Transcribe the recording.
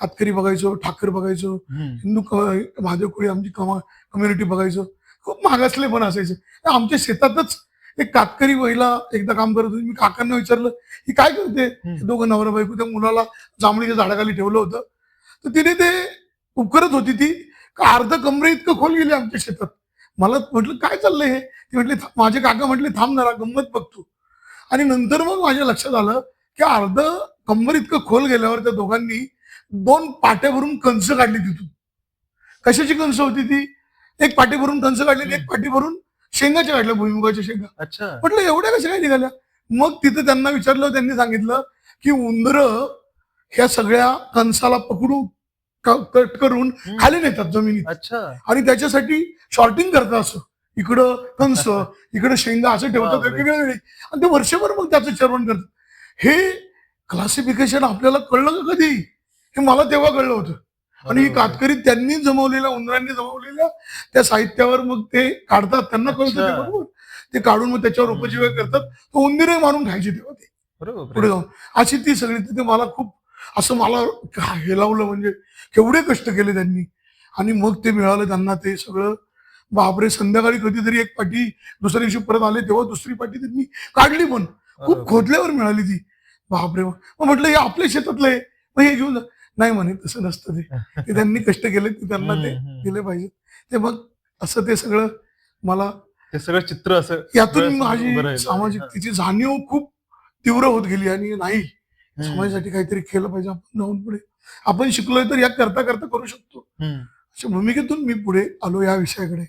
कातकरी बघायचो ठाकर बघायचो. हिंदू क- महादेव कोळी आमची कमा कम्युनिटी बघायचो. खूप मागासले पण असायचे. आमच्या शेतातच एक कातकरी महिला एकदा काम करत होती. मी काकांना विचारलं ही काय करते? दोघं नवरा बायको त्या मुलाला जांभळीच्या झाडाखाली ठेवलं होतं. तर तिने ते उपकरत होती ती. का अर्ध कमरे इतकं खोल गेले आमच्या शेतात. मला म्हटलं काय चाललंय हे? ते म्हटले "था- माझे काका म्हटले थांब जरा गंमत बघतो. आणि नंतर मग माझ्या लक्षात आलं की अर्ध कंबर इतकं खोल गेल्यावर त्या दोघांनी दोन पाट्या भरून कंस काढली तिथून. कशाची कंस होती ती? एक पाटी भरून कंस काढली एक पाटी भरून शेंगाच्या काढल्या भुईमुगाच्या शेंगा. अच्छा. म्हटलं एवढ्या कशा काय निघाल्या? मग तिथं त्यांना विचारलं त्यांनी सांगितलं की उंदर ह्या सगळ्या कंसाला पकडून क- कट करून. खाली नेतात जमिनीत. अच्छा. आणि त्याच्यासाठी शॉर्टिंग करतात असं. इकडं कंस इकडं शेंगा असं ठेवतात बापरे. वेगवेगळे वेगळे. आणि ते वर्षभर मग त्याचं चर्वण करतात. हे क्लासिफिकेशन आपल्याला कळलं का कधी? हे मला तेव्हा कळलं होतं. आणि ही. कातकरी त्यांनी जमवलेल्या उंदरांनी जमवलेल्या त्या साहित्यावर मग ते काढतात. त्यांना कळतं ते अच्छा. बरोबर. ते काढून मग त्याच्यावर हम्म. उपजीवन करतात. तो उंदीरही मारून खायची तेव्हा ते. बरोबर पुढे जाऊन. अशी ती सगळी तिथे मला खूप असं मला हेलावलं म्हणजे केवढे कष्ट केले त्यांनी. आणि मग ते मिळालं त्यांना ते सगळं. बापरे संध्याकाळी कधीतरी एक पाठी दुसऱ्या दिवशी परत आले तेव्हा दुसरी पाठी त्यांनी काढली पण. खूप. खोदल्यावर मिळाली ती. बापरे मग म्हटलं हे आपल्या शेतातलं आहे. मग हे घेऊन जा. नाही म्हणे तसं नसतं ते ते त्यांनी कष्ट केले ते त्यांना ते. दिले पाहिजेत ते मग असं ते सगळं मला ते सगळं चित्र असं यातून माझी राहिलं. सामाजिकतेची जाणीव खूप तीव्र होत गेली आणि नाही. समाजासाठी काहीतरी केलं पाहिजे आपण जाऊन पुढे आपण शिकलोय तर या करता करता करू शकतो. अशा भूमिकेतून मी पुढे आलो या विषयाकडे